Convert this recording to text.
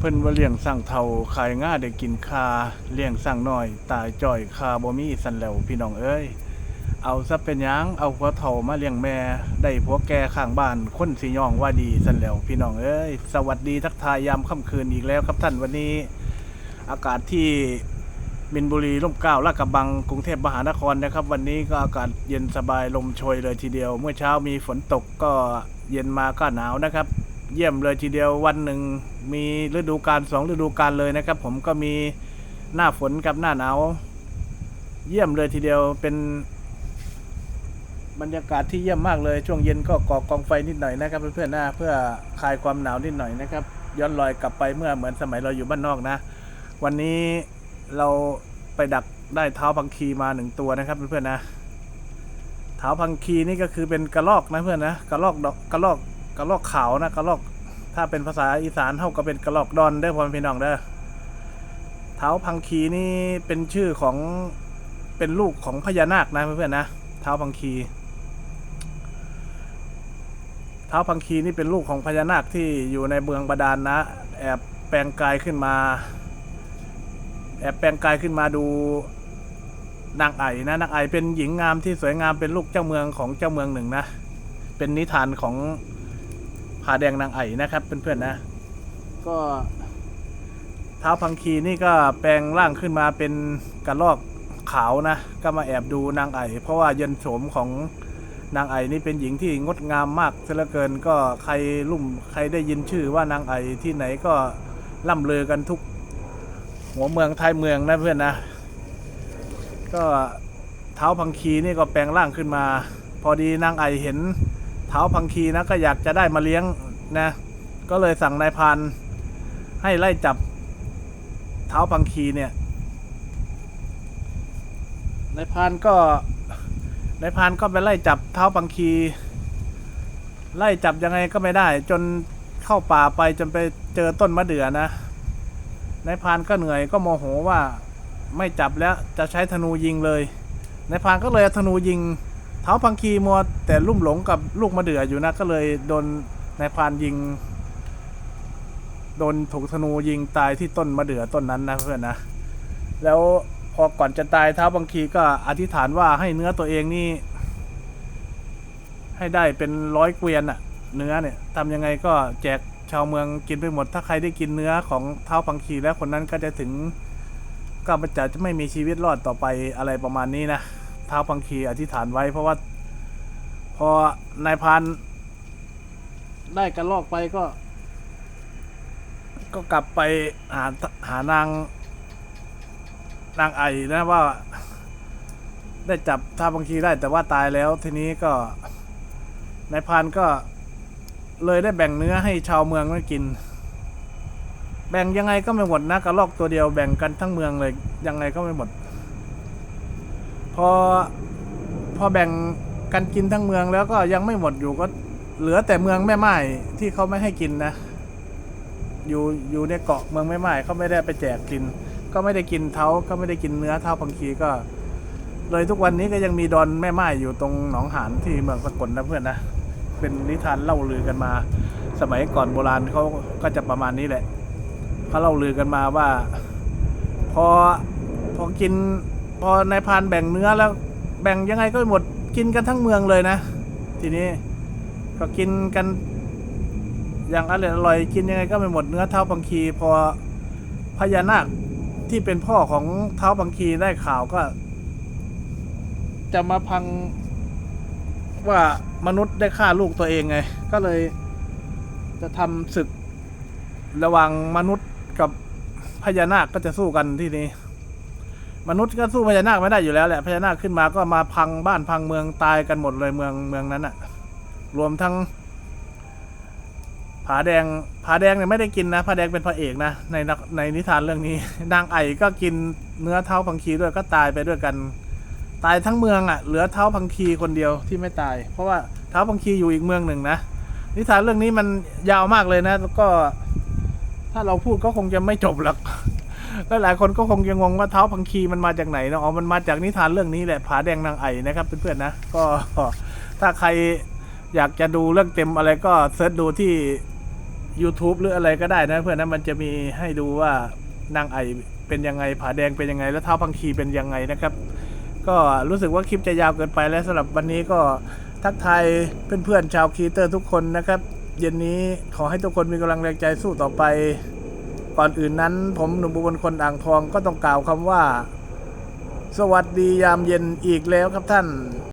เพิ่นว่าเลี้ยงสร้างเท่าขายง่าได้กินคาเลี้ยงสร้างน้อย ตายจ่อยคาบ่มีสันแล้วพี่น้องเอ้ยเอาซะเป็นหยังเอาผัวเฒ่ามาเลี้ยงแม่ได้ผัวแก่ข้างบ้านคนสิย่องว่าดีสันแล้วพี่น้องเอ้ยสวัสดีทักทายยามค่ำคืนอีกแล้วครับท่านวันนี้ อากาศที่มินบุรีร่มเกล้าลาดกระบังกรุงเทพมหานครนะครับ วันนี้ก็อากาศเย็นสบายลมโชยเลยทีเดียว เมื่อเช้ามีฝนตกก็เย็นมาก็หนาวนะครับ เยี่ยมเลยทีเดียววันหนึ่ง มีฤดูกาลสองฤดูกาลเลยนะครับ ผมก็มีหน้าฝนกับหน้าหนาว เยี่ยมเลยทีเดียวเป็น บรรยากาศที่เยี่ยมมากเลย ช่วงเย็นก็ก่อกองไฟนิดหน่อยนะครับเพื่อนๆนะเพื่อคลายความหนาวนิดหน่อยนะครับ ย้อนรอยกลับไปเมื่อเหมือนสมัยเราอยู่บ้านนอกนะ วันนี้เราไปดักได้เท้าพังคีมาหนึ่งตัวนะครับเพื่อนๆนะเท้าพังคีนี่ก็คือเป็นกระลอกนะเพื่อนนะกระลอกดอกกระลอกกระลอกขาวนะกระลอก ถ้าเป็นภาษาอีสานเท่ากับเป็นกระลอกดอนเด้พอแม่พี่น้องเด้อเท้าพังคีนี่เป็นชื่อของเป็นลูกของพญานาคนะเพื่อนๆนะเท้าพังคีเท้าพังคีนี่เป็นลูกของพญานาคที่อยู่ในเมืองบาดาลนนะ แอบแปลงกายขึ้นมา แอบแปลงกายขึ้นมาดูนางไอ่นะนางไอ่เป็นหญิงงามที่สวยงามเป็นลูกเจ้าเมืองของเจ้าเมืองหนึ่งนะ เป็นนิทานของ ผาแดงนางไอ่นะครับเพื่อนๆนะ ก็เท้าพังคีนี่ก็แปลงร่างขึ้นมาเป็นกระรอกขาวนะ ก็มาแอบดูนางไอ่เพราะว่าเยินโฉมของนางไอ่นี่เป็นหญิงที่งดงามมากเสียเหลือเกินก็ใครลุ่มใครได้ยินชื่อว่านางไอ่ที่ไหนก็ล่ำเลือกันทุก หัวเมืองไทยเมืองนะเพื่อนนะ ก็เท้าพังคีนี่ก็แปลงร่างขึ้นมา พอดีนางไอ่เห็น เท้าพังคีนะก็อยากจะได้มาเลี้ยงนะ ก็เลยสั่งนายพรานให้ไล่จับเท้าพังคีเนี่ยนายพรานก็นายพรานก็ไปไล่จับเท้าปังคี ไล่จับยังไงก็ไม่ได้ จนเข้าป่าไปจนไปเจอต้นมะเดื่อนะนายพานก็เหนื่อยก็โมโหว่าไม่จับแล้วจะใช้ธนูยิงเลยนายพานก็เลยธนูยิง เท้าพังคีมัวแต่ลุ่มหลงกับลูกมะเดื่ออยู่นะก็เลยโดนนายพานยิง โดนถูกธนูยิงตายที่ต้นมะเดื่อต้นนั้นนะเพื่อนนะแล้วพอก่อนจะตายเท้าบางทีก็อธิษฐานว่าให้เนื้อตัวเองนี่ ให้ได้เป็นร้อยเกวียนอะเนื้อเนี่ยทำยังไงก็แจกชาวเมืองกินไปหมด ถ้าใครได้กินเนื้อของเท้าพังคีแล้วคนนั้นก็จะถึงก็จะจะไม่มีชีวิตรอดต่อไปอะไรประมาณนี้นะ ท้าพังคีอธิษฐานไว้ เพราะว่า พอนายพรานได้กระลอกไปก็ ก็กลับไปหาหานาง นางไอนะว่า ได้จับท่าบางทีได้แต่ว่าตายแล้วทีนี้ก็นายพรานก็เลยได้แบ่งเนื้อให้ชาวเมืองมากิน แบ่งยังไงก็ไม่หมดนะกระลอกตัวเดียวแบ่งกันทั้งเมืองเลยยังไงก็ไม่หมด พอพอแบ่งกันกินทั้งเมืองแล้วก็ยังไม่หมดอยู่ก็เหลือแต่เมืองแม่ไม้ที่เขาไม่ให้กินนะ อยู่อยู่ในเกาะเมืองแม่ไม้เขาไม่ได้ไปแจกกิน ก็ไม่ได้กินเท้าก็ไม่ได้กินเนื้อเท้าพังคีก็ เลยทุกวันนี้ก็ยังมีดอนแม่ไม้อยู่ตรงหนองหานที่เมืองสกลนะเพื่อนนะเป็นนิทานเล่าลือกันมา สมัยก่อนโบราณเขาก็จะประมาณนี้แหละเขาเล่าลือกันมาว่า พอพอกิน พอนายพานแบ่งเนื้อแล้วแบ่งยังไงก็หมดกินกันทั้งเมืองเลยนะ ทีนี้ก็กินกันอย่างอร่อยอร่อยกินยังไงก็ไม่หมดเนื้อเท้าพังคี พอพญานาคที่เป็นพ่อของเท้าบังคีได้ข่าวก็ จะมาพังว่ามนุษย์ได้ฆ่าลูกตัวเองไง ก็เลยจะทำศึกระหว่างมนุษย์กับพญานาคก็จะสู้กันที่นี้ มนุษย์ก็สู้พญานาคไม่ได้อยู่แล้วแหละพญานาคขึ้นมาก็มาพังบ้านพังเมืองตายกันหมดเลยเมืองเมืองนั้นอะรวมทั้งผาแดงผาแดงเนี่ยไม่ได้กินนะผาแดงเป็นพระเอกนะในในนิทานเรื่องนี้นางไอ่ก็กินเนื้อเท้าพังคีด้วยก็ตายไปด้วยกัน ตายทั้งเมืองอะ่ะเหลือเท้าพังคีคนเดียวที่ไม่ตาย เพราะว่าเท้าพังคีอยู่อีกเมืองหนึ่งนะนิทานเรื่องนี้มันยาวมากเลยนะแล้วก็ ถ้าเราพูดก็คงจะไม่จบหรอก แล้วหลายคนก็คงจะงงงว่าเท้าพังคีมันมาจากไหนเนาะอ๋อมันมาจากนิทานเรื่องนี้แหละผาแดงนางไอ่นะครับเพื่อนๆนะก็ถ้าใครอยากจะดูเรื่องเต็มอะไรก็เซิร์ชดูที่ YouTube หรืออะไรก็ได้นะเพื่อนนะมันจะมีให้ดูว่านางไอเป็นยังไงผาแดงเป็นยังไง แล้วเท้าพังคีเป็นยังไงนะครับ ก็รู้สึกว่าคลิปจะยาวเกินไปแล้วสำหรับวันนี้ก็ทักทายเพื่อนๆชาวคีเตอร์ทุกคนนะครับ เย็นนี้ขอให้ทุกคนมีกำลังแรงใจสู้ต่อไป ก่อนอื่นนั้น ผมหนุ่มบุบลคนอ่างทองก็ต้องกล่าวคำว่า สวัสดียามเย็นอีกแล้วครับท่าน